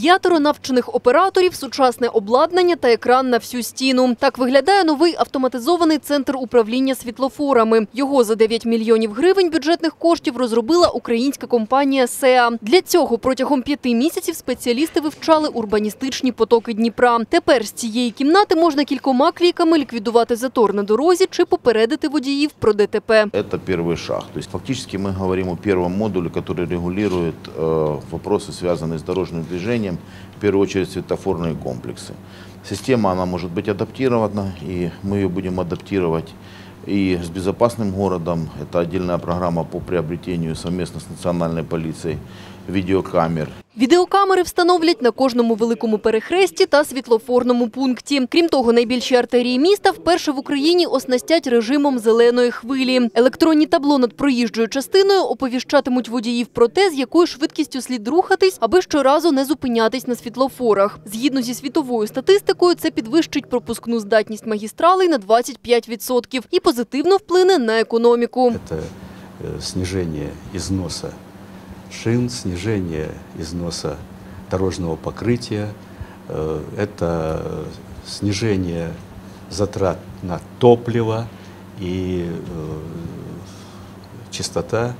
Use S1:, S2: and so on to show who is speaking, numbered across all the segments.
S1: П'ятеро навчених операторів, сучасне обладнання та екран на всю стіну. Так виглядає новий автоматизований центр управління світлофорами. Його за 9 мільйонів гривень бюджетних коштів розробила українська компанія «СЕА». Для цього протягом п'яти місяців спеціалісти вивчали урбаністичні потоки Дніпра. Тепер з цієї кімнати можна кількома кліками ліквідувати затор на дорозі чи попередити водіїв про ДТП.
S2: Это первый шаг. То есть фактически мы говорим о первом модуле, который регулирует э, вопросы, связанные с Движением, в первую очередь светофорные комплексы. Система она может быть адаптирована, и мы ее будем адаптировать и с безопасным городом. Это отдельная программа по приобретению совместно с национальной полицией видеокамер.
S1: Відеокамери встановлять на кожному великому перехресті та світлофорному пункті. Крім того, найбільші артерії міста вперше в Україні оснастять режимом зеленої хвилі. Електронні табло над проїжджою частиною оповіщатимуть водіїв про те, з якою швидкістю слід рухатись, аби щоразу не зупинятись на світлофорах. Згідно зі світовою статистикою, це підвищить пропускну здатність магістралей на 25% і позитивно вплине на економіку.
S3: Это э, снижение износа шин, снижение износа дорожного покрытия, э, это снижение затрат на топливо и э, чистота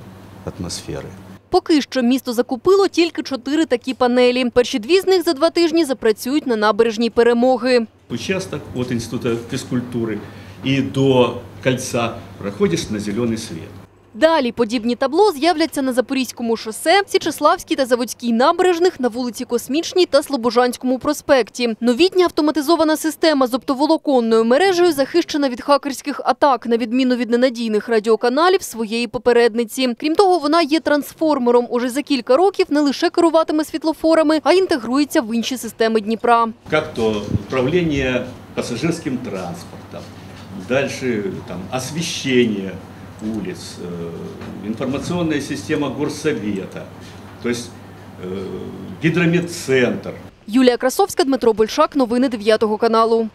S3: атмосферы.
S1: Поки що місто закупило тільки чотири такі панелі. Перші дві з них за два тижні запрацюють на набережній перемоги.
S4: участок от Института физкультуры и до кольца проходишь на зеленый свет.
S1: Далі подібні табло з'являться на Запорізькому шосе, Січеславській та Заводській набережних, на вулиці Космічній та Слобожанському проспекті. Новітня автоматизована система з оптоволоконною мережею захищена від хакерських атак, на відміну від ненадійних радіоканалів своєї попередниці. Крім того, вона є трансформером. Уже за кілька років не лише керуватиме світлофорами, а інтегрується в інші системи Дніпра.
S4: Как то управление пассажирским транспортом, дальше там, освещение улиц, э, информационная система горсовета, то есть э, гидрометцентр.
S1: Юлія Красовська, Дмитро Большак. Новини 9 каналу.